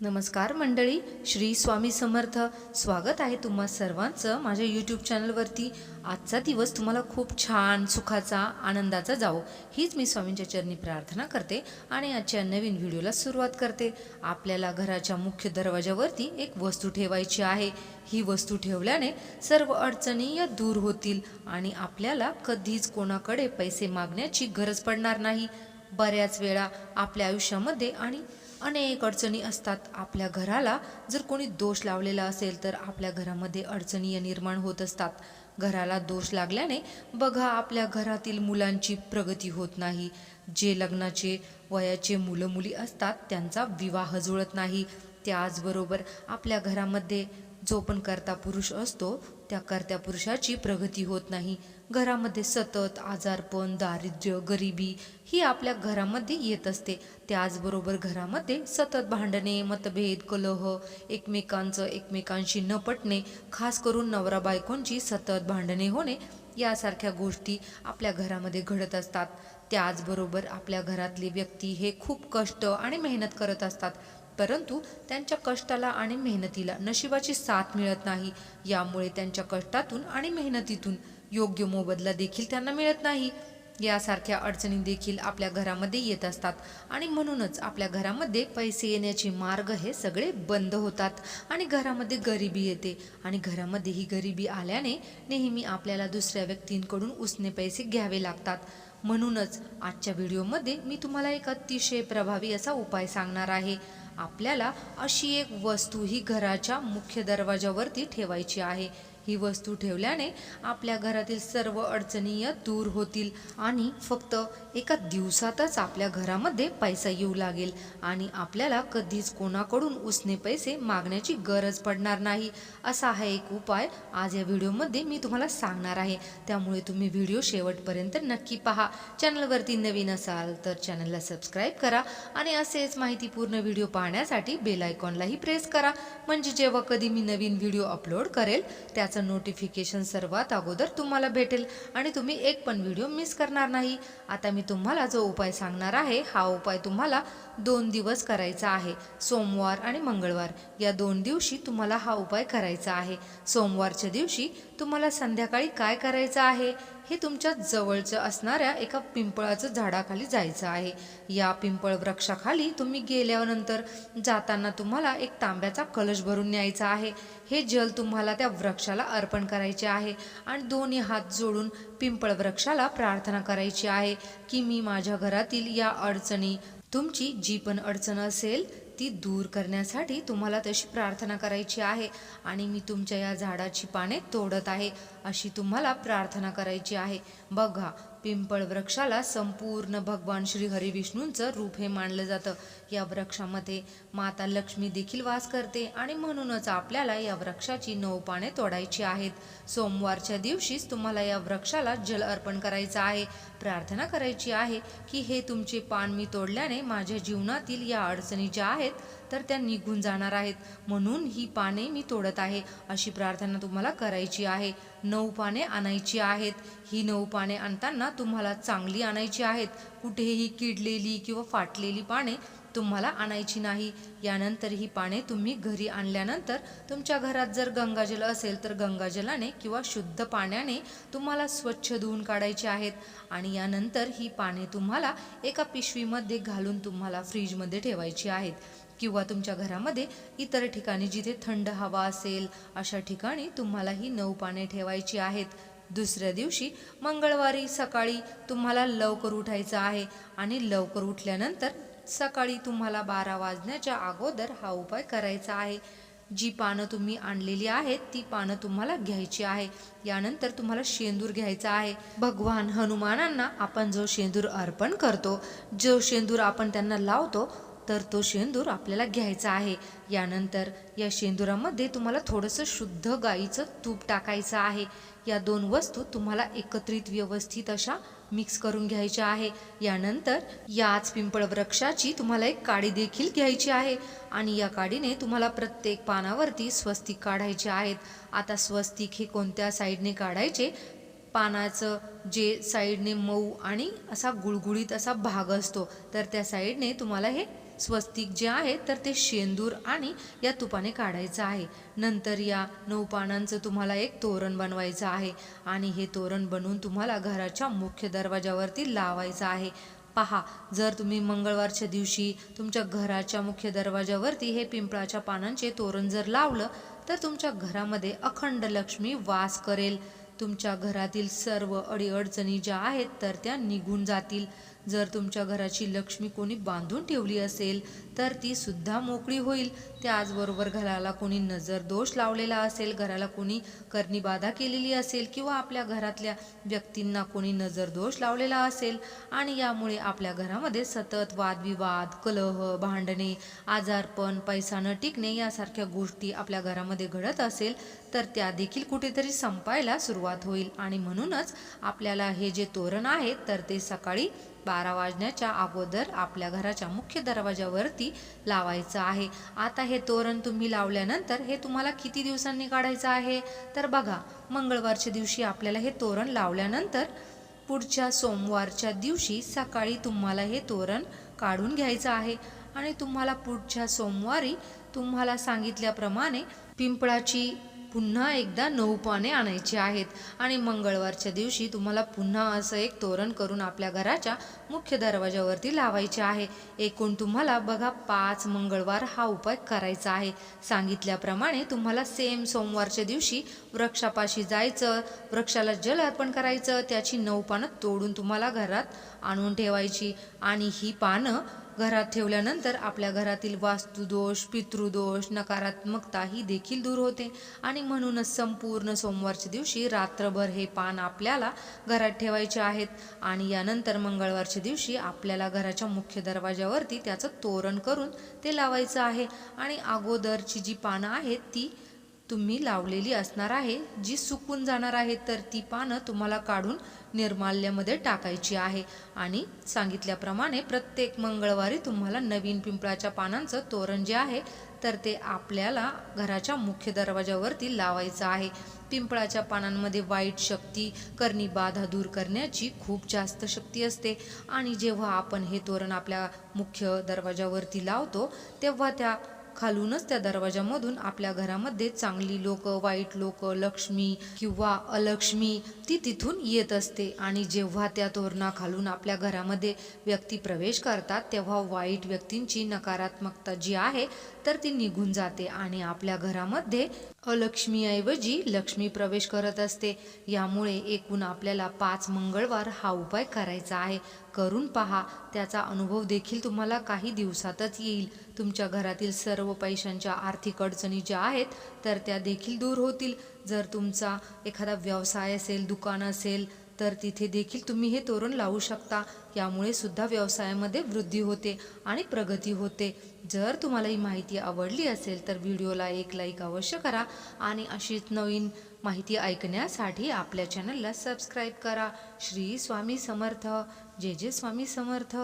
नमस्कार मंडळी श्री स्वामी समर्थ. स्वागत आहे तुम्हा सर्वांचं माझ्या यूट्यूब चॅनलवरती आजचा दिवस तुम्हाला खूप छान सुखाचा आनंदाचा जावो. हीच मी स्वामींच्या चरणी प्रार्थना करते आणि आजच्या नवीन व्हिडिओला सुरुवात करते. आपल्याला घराच्या मुख्य दरवाजावरती एक वस्तू ठेवायची आहे. ही वस्तू ठेवल्याने सर्व अडचणी या दूर होतील आणि आपल्याला कधीच कोणाकडे पैसे मागण्याची गरज पडणार नाही. बऱ्याच वेळा आपल्या आयुष्यामध्ये आणि अनेक अडचणी असतात. आपल्या घराला जर कोणी दोष लावलेला असेल तर आपल्या घरामध्ये अडचणी निर्माण होत असतात. घराला दोष लागल्याने बघा आपल्या घरातील मुलांची प्रगती होत नाही. जे लग्नाचे वयाचे मुलं मुली असतात त्यांचा विवाह जुळत नाही. त्याचबरोबर आपल्या घरामध्ये जो पण करता पुरुष असतो त्या करत्या पुरुषाची प्रगती होत नाही. घरामध्ये सतत आजारपण दारिद्र्य गरिबी ही आपल्या घरामध्ये येत असते. त्याचबरोबर घरामध्ये सतत भांडणे मतभेद कलह एकमेकांचं एकमेकांशी न पटणे खास करून नवरा बायकोंची सतत भांडणे होणे यासारख्या गोष्टी आपल्या घरामध्ये घडत असतात. त्याचबरोबर आपल्या घरातले व्यक्ती हे खूप कष्ट आणि मेहनत करत असतात. परंतु त्यांच्या कष्टाला आणि मेहनतीला नशिबाची साथ मिळत नाही. यामुळे त्यांच्या कष्टातून आणि मेहनतीतून योग्य मोबदला देखील त्यांना मिळत नाही. यासारख्या अडचणी देखील आपल्या घरामध्ये येत असतात आणि म्हणूनच आपल्या घरामध्ये पैसे येण्याचे मार्ग हे सगळे बंद होतात आणि घरामध्ये गरिबी येते. आणि घरामध्ये ही गरिबी आल्याने नेहमी आपल्याला दुसऱ्या व्यक्तींकडून उसने पैसे घ्यावे लागतात. म्हणूनच आजच्या व्हिडिओमध्ये मी तुम्हाला एक अतिशय प्रभावी असा उपाय सांगणार आहे. आपल्याला अशी एक वस्तू ही घराच्या मुख्य दरवाजावरती ठेवायची आहे. ही वस्तू ठेवल्याने आपल्या घरातील सर्व अडचणी दूर होतील आणि फक्त एका दिवसातच आपल्या घरामध्ये पैसा येऊ लागेल आणि आपल्याला कधीच कोणाकडून उसने पैसे मागण्याची गरज पडणार नाही. असा हा एक उपाय आज या व्हिडिओमध्ये मी तुम्हाला सांगणार आहे. त्यामुळे तुम्ही व्हिडिओ शेवटपर्यंत नक्की पहा. चॅनलवरती नवीन असाल तर चॅनलला सबस्क्राईब करा आणि असेच माहितीपूर्ण व्हिडिओ पाहण्यासाठी बेल आयकॉनलाही प्रेस करा. म्हणजे जेव्हा कधी मी नवीन व्हिडिओ अपलोड करेल त्याचं नोटिफिकेशन सर्वात अगोदर तुम्हाला भेटेल. आणि तुम्ही एक पण व्हिडिओ मिस करणार नाही. आता मी तुम्हाला जो उपाय सांगणार आहे हा उपाय तुम्हाला दोन दिवस करायचा आहे. सोमवार आणि मंगळवार. या दोन दिवशी तुम्हाला हा उपाय करायचा आहे. सोमवारच्या दिवशी तुम्हाला संध्याकाळी काय करायचं आहे? हे तुमच्या जवळचं असणाऱ्या एका पिंपळाचं झाडाखाली जायचं आहे. या पिंपळ वृक्षाखाली तुम्ही गेल्यानंतर जाताना तुम्हाला एक तांब्याचा कलश भरून न्यायचा आहे. हे जल तुम्हाला त्या वृक्षाला अर्पण करायचे आहे आणि दोन्ही हात जोडून पिंपळ वृक्षाला प्रार्थना करायची आहे की मी माझ्या घरातील या अडचणी तुमची जी पण अडचण असेल ती दूर करण्यासाठी तुम्हाला तशी प्रार्थना करायची आहे आणि मी तुमच्या या झाडाची पाने तोडत आहे. अशी तुम्हाला प्रार्थना करायची आहे. बघा पिंपळ वृक्षाला संपूर्ण भगवान श्री हरिविष्णूंचं रूप हे मानलं जातं. या वृक्षामध्ये माता लक्ष्मी देखील वास करते आणि म्हणूनच आपल्याला या वृक्षाची नऊ पाने तोडायची आहेत. सोमवारच्या दिवशीच तुम्हाला या वृक्षाला जल अर्पण करायचं आहे. प्रार्थना करायची आहे की हे तुमचे पान मी तोडल्याने माझ्या जीवनातील या अडचणी ज्या आहेत तर त्या निघून जाणार आहेत. म्हणून ही पाने मी तोडत आहे. अशी प्रार्थना तुम्हाला करायची आहे. नऊ पाने आणायची आहेत. ही नऊ पाने आणताना तुम्हाला चांगली आणायची आहेत. कुठेही किडलेली किंवा फाटलेली पाने तुम्हाला आणायची नाही. यानंतर ही पाने तुम्ही घरी आणल्यानंतर तुमच्या घरात जर गंगाजल असेल तर गंगाजलाने किंवा शुद्ध पाण्याने तुम्हाला स्वच्छ धुवून काढायचे आहेत. आणि यानंतर ही पाने तुम्हाला एका पिशवीमध्ये घालून तुम्हाला फ्रीजमध्ये ठेवायची आहेत. किंवा तुमच्या घरामध्ये इतर ठिकाणी जिथे थंड हवा असेल अशा ठिकाणी तुम्हाला ही नऊ पाने ठेवायची आहेत. दुसऱ्या दिवशी मंगळवारी सकाळी तुम्हाला लवकर उठायचं आहे. आणि लवकर उठल्यानंतर सकाळी तुम्हाला बारा वाजण्याच्या अगोदर हा उपाय करायचा आहे. जी पानं तुम्ही आणलेली आहेत ती पानं तुम्हाला घ्यायची आहे. यानंतर तुम्हाला शेंदूर घ्यायचा आहे. भगवान हनुमानांना आपण जो शेंदूर अर्पण करतो जो शेंदूर आपण त्यांना लावतो तर तो शेंदूर आपल्याला घ्यायचा आहे. यानंतर या शेंदुरामध्ये तुम्हाला थोडंसं शुद्ध गाईचं तूप टाकायचं आहे. या दोन वस्तू तुम्हाला एकत्रित व्यवस्थित अशा मिक्स करून घ्यायचे आहे. यानंतर याच पिंपळ वृक्षाची तुम्हाला एक काडी देखील घ्यायची आहे. आणि या काडीने तुम्हाला प्रत्येक पानावरती स्वस्तिक काढायचे आहेत. आता स्वस्तिक हे कोणत्या साईडने काढायचे? पानाचं जे साईडने मऊ आणि असा गुळगुळीत असा भाग असतो तर त्या साईडने तुम्हाला हे स्वस्तिक जे आहे तर ते शेंदूर आणि या तुपाने काढायचं आहे. नंतर या नऊ पानांचं तुम्हाला एक तोरण बनवायचं आहे आणि हे तोरण बनवून तुम्हाला घराच्या मुख्य दरवाजावरती लावायचं आहे. पहा जर तुम्ही मंगळवारच्या दिवशी तुमच्या घराच्या मुख्य दरवाजावरती हे पिंपळाच्या पानांचे तोरण जर लावलं तर तुमच्या घरामध्ये अखंड लक्ष्मी वास करेल. तुमच्या घरातील सर्व अडीअडचणी ज्या आहेत तर त्या निघून जातील. जर तुमच्या घराची लक्ष्मी कोणी बांधून ठेवली असेल तर ती सुद्धा मोकळी होईल. त्याचबरोबर घराला कोणी नजर दोष लावलेला असेल घराला कोणी करणी बाधा केलेली असेल किंवा आपल्या घरातल्या व्यक्तींना कोणी नजर दोष लावलेला असेल आणि यामुळे आपल्या घरामध्ये सतत वादविवाद कलह भांडणे आजारपण पैसा न टिकणे यासारख्या गोष्टी आपल्या घरामध्ये घडत असेल तर त्या देखील कुठेतरी संपायला सुरुवात होईल. आणि म्हणूनच आपल्याला हे जे तोरण आहे तर ते सकाळी बारा वाजण्याच्या अगोदर आपल्या घराच्या मुख्य दरवाजावरती लावायचं आहे. आता हे तोरण तुम्ही लावल्यानंतर हे तुम्हाला किती दिवसांनी काढायचं आहे? तर बघा मंगळवारच्या दिवशी आपल्याला हे तोरण लावल्यानंतर पुढच्या सोमवारच्या दिवशी सकाळी तुम्हाला हे तोरण काढून घ्यायचं आहे. आणि तुम्हाला पुढच्या सोमवारी तुम्हाला सांगितल्याप्रमाणे पिंपळाची पुन्हा एकदा नऊ पाने आणायची आहेत. आणि मंगळवारच्या दिवशी तुम्हाला पुन्हा असं एक तोरण करून आपल्या घराच्या मुख्य दरवाजावरती लावायचे आहे. एकूण तुम्हाला बघा पाच मंगळवार हा उपाय करायचा आहे. सांगितल्याप्रमाणे तुम्हाला सेम सोमवारच्या दिवशी वृक्षापाशी जायचं वृक्षाला जल अर्पण करायचं त्याची नऊ पानं तोडून तुम्हाला घरात आणून ठेवायची. आणि ही पानं घरात ठेवल्यानंतर आपल्या घरातील वास्तुदोष पितृदोष नकारात्मकता ही देखील दूर होते. आणि म्हणूनच संपूर्ण सोमवारच्या दिवशी रात्रभर हे पान आपल्याला घरात ठेवायचे आहेत. आणि यानंतर मंगळवारच्या दिवशी आपल्याला घराच्या मुख्य दरवाजावरती त्याचं तोरण करून ते लावायचं आहे. आणि अगोदरची जी पानं आहेत ती तुम्ही लावलेली असणार आहे. जी सुकून जाणार आहे तर ती पानं तुम्हाला काढून निर्माल्यामध्ये टाकायची आहे. आणि सांगितल्याप्रमाणे प्रत्येक मंगळवारी तुम्हाला नवीन पिंपळाच्या पानांचं तोरण जे आहे तर ते आपल्याला घराच्या मुख्य दरवाजावरती लावायचं आहे. पिंपळाच्या पानांमध्ये वाईट शक्ती करणी बाधा दूर करण्याची खूप जास्त शक्ती असते. आणि जेव्हा आपण हे तोरण आपल्या मुख्य दरवाजावरती लावतो तेव्हा त्या खालूनच त्या दरवाजामधून आपल्या घरामध्ये चांगली लोक वाईट लोक लक्ष्मी किंवा अलक्ष्मी ती तिथून येत असते. आणि जेव्हा त्या तोरणा खालून आपल्या घरामध्ये व्यक्ती प्रवेश करतात तेव्हा वाईट व्यक्तींची नकारात्मकता जी आहे तर ती निघून जाते आणि आपल्या घरामध्ये अलक्ष्मीऐवजी लक्ष्मी प्रवेश करत असते. यामुळे एकूण आपल्याला पाच मंगळवार हा उपाय करायचा आहे. करून पहा. त्याचा अनुभव देखील तुम्हाला काही दिवसातच येईल. तुमच्या घरातील सर्व पैशांच्या आर्थिक अडचणी ज्या आहेत तर त्या देखील दूर होतील. जर तुमचा एखादा व्यवसाय असेल दुकान असेल तर तिथे देखील तुम्ही हे तोरण लावू शकता. यामुळे सुद्धा व्यवसायामध्ये वृद्धी होते आणि प्रगती होते. जर तुम्हाला ही माहिती आवडली असेल तर व्हिडिओला एक लाईक अवश्य करा आणि अशीच नवीन माहिती ऐकण्यासाठी आपल्या चॅनलला सबस्क्राईब करा. श्री स्वामी समर्थ. जे जे स्वामी समर्थ.